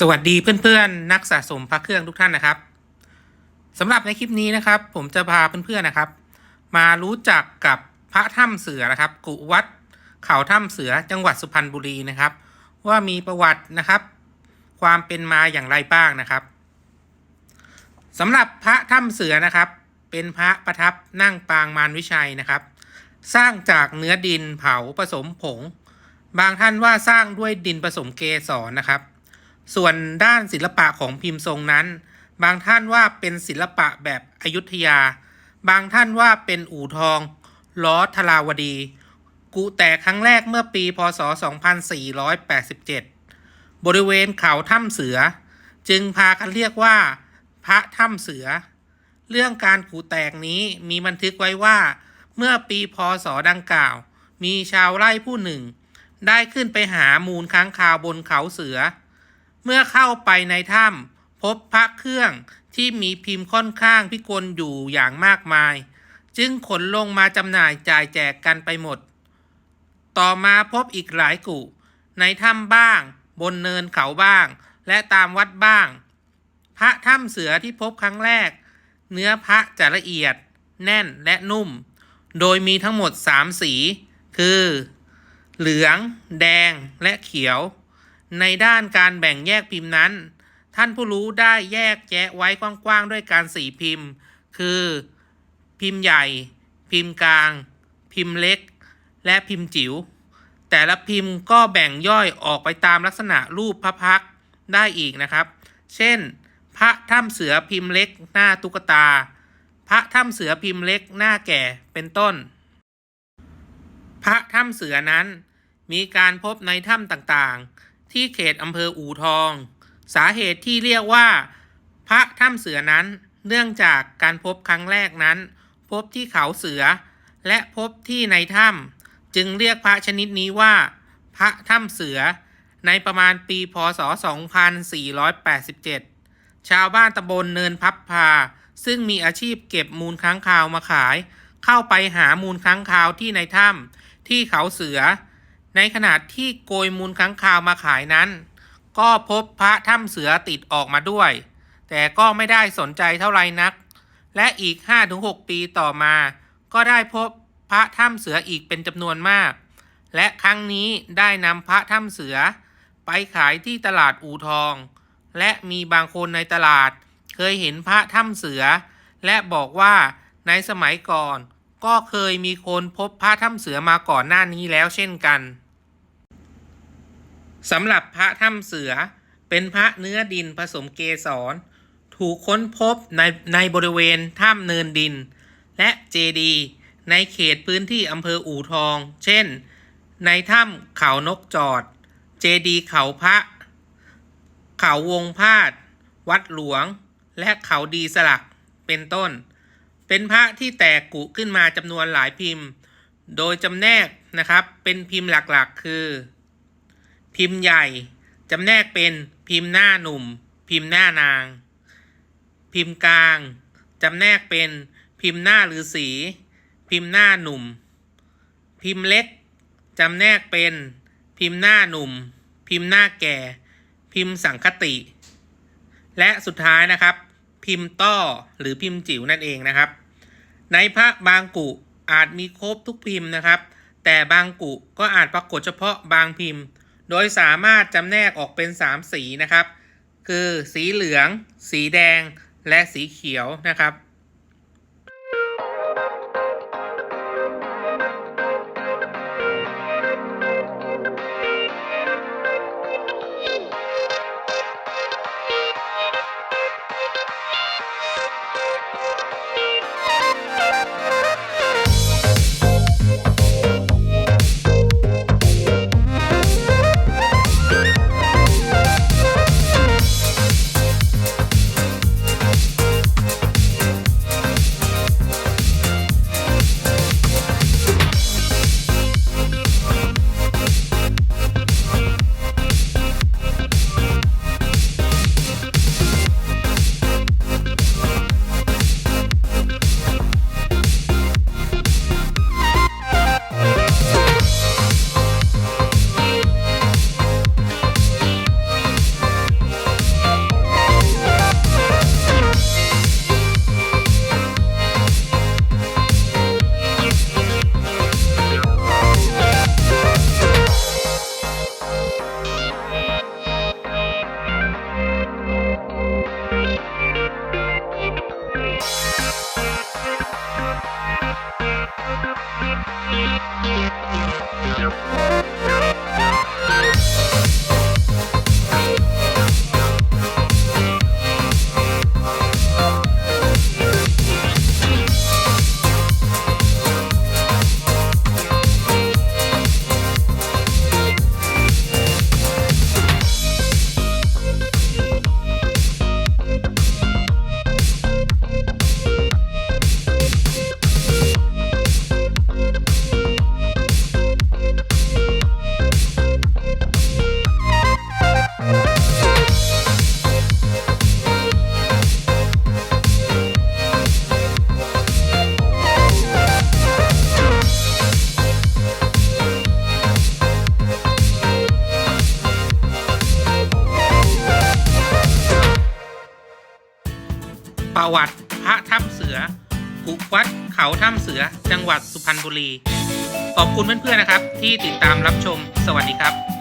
สวัสดีเพื่อนๆ นักสะสมพระเครื่องทุกท่านนะครับสำหรับในคลิปนี้นะครับ ผมจะพาเพื่อนๆนะครับ มารู้จักกับพระถ้ำเสือนะครับ กุวัดเขาถ้ำเสือจังหวัดสุพรรณบุรีนะครับ ว่ามีประวัตินะครับ ความเป็นมาอย่างไรบ้างนะครับสำหรับพระถ้ำเสือนะครับ เป็นพระประทับนั่งปางมารวิชัยนะครับ สร้างจากเนื้อดินเผาผสมผง บางท่านว่าสร้างด้วยดินผสมเกสรนะครับ ส่วนด้านศิลปะของพิมพ์ทรงนั้น บางท่านว่าเป็นศิลปะแบบอยุธยา บางท่านว่าเป็นอู่ทอง ล้อทลาวดี กุแตกครั้งแรกเมื่อปี พศ 2487 บริเวณเขาถ้ำเสือ จึงพากันเรียกว่า พระถ้ำเสือ เรื่องการกูแตกนี้มีบันทึกไว้ว่า เมื่อปีพศดังกล่าว มีชาวไร่ผู้หนึ่ง ได้ขึ้นไปหามูลค้างคาวบนเขาเสือ เมื่อเข้าไปในถ้ำพบพระเครื่องที่มีพิมพ์ค่อนข้างพิกลอยู่อย่างมากมาย จึงขนลงมาจำหน่ายจ่ายแจกกันไปหมด ต่อมาพบอีกหลายกุในถ้ำบ้าง บนเนินเขาบ้าง และตามวัดบ้าง พระถ้ำเสือที่พบครั้งแรก เนื้อพระจะละเอียด แน่นและนุ่ม โดยมีทั้งหมด3สี คือ เหลือง แดงและเขียว ในด้านการแบ่งแยกพิมพ์นั้น ท่านผู้รู้ได้แยกแยะไว้กว้างๆด้วยการสีพิมพ์ คือ พิมพ์ใหญ่ พิมพ์กลาง พิมพ์เล็ก และพิมพ์จิ๋วแต่ละพิมพ์ก็แบ่งย่อยออกไปตามลักษณะรูปพระพักได้อีกนะครับ เช่น พระถ้ำเสือพิมพ์เล็กหน้าตุ๊กตา พระถ้ำเสือพิมพ์เล็กหน้าแก่เป็นต้น พระถ้ำเสือนั้นมีการพบในถ้ำต่างๆ ที่เขตอำเภออู่ทอง สาเหตุที่เรียกว่า พระถ้ำเสือนั้น เนื่องจากการพบครั้งแรกนั้น พบที่เขาเสือ และพบที่ในถ้ำจึงเรียกพระชนิดนี้ว่า พระถ้ำเสือ ในประมาณปีพศ 2487 ชาวบ้านตำบลเนินพับพา ซึ่งมีอาชีพเก็บมูลค้างคาวมาขาย เข้าไปหามูลค้างคาวที่ในถ้ำที่เขาเสือ ในขณะที่โกยมูลค้างคาวมาขายนั้น ก็พบพระถ้ำเสือติดออกมาด้วย แต่ก็ไม่ได้สนใจเท่าไรนัก และอีก 5-6 ปีต่อมา ก็ได้พบพระถ้ำเสืออีกเป็นจำนวนมาก และครั้งนี้ได้นำพระถ้ำเสือ ไปขายที่ตลาดอู่ทอง และมีบางคนในตลาด เคยเห็นพระถ้ำเสือ และบอกว่าในสมัยก่อน ก็เคยมีคนพบพระถ้ำเสือมาก่อนหน้านี้แล้วเช่นกัน สำหรับพระถ้ำเสือเป็นพระเนื้อดินผสมเกสร ถูกค้นพบในในบริเวณถ้ำเนินดิน และเจดีในเขตพื้นที่อำเภออู่ทอง เช่น ในถ้ำเขานกจอด เจดีเขาพระ เขาวงพาด วัดหลวง และเขาดีสลัก เป็นต้น เป็นพระที่แตกกุขึ้นมาจำนวนหลายพิมพ์ โดยจำแนกนะครับ เป็นพิมพ์หลักๆ คือ พิมพ์ใหญ่จำแนกเป็นพิมพ์หน้าหนุ่ม พิมพ์หน้านาง พิมพ์กลางจำแนกเป็นพิมพ์หน้าฤาษีพิมพ์หน้าหนุ่ม พิมพ์เล็กจำแนกเป็น พิมพ์หน้าหนุ่ม พิมพ์หน้าแก่ พิมพ์สังคติ และสุดท้ายนะครับ พิมพ์ต้อหรือพิมพ์จิ๋วนั่นเองนะครับ ในพระบางกุอาจมีครบทุกพิมพ์นะครับ แต่บางกุก็อาจปรากฏเฉพาะบางพิมพ์ โดยสามารถจำแนกออกเป็น 3 สีนะครับ คือสีเหลือง สีแดง และสีเขียวนะครับ ประวัติพระถ้ำเสือกุวัดเขาถ้ำเสือ จังหวัดสุพรรณบุรี ขอบคุณเพื่อนๆนะครับ ที่ติดตามรับชม สวัสดีครับ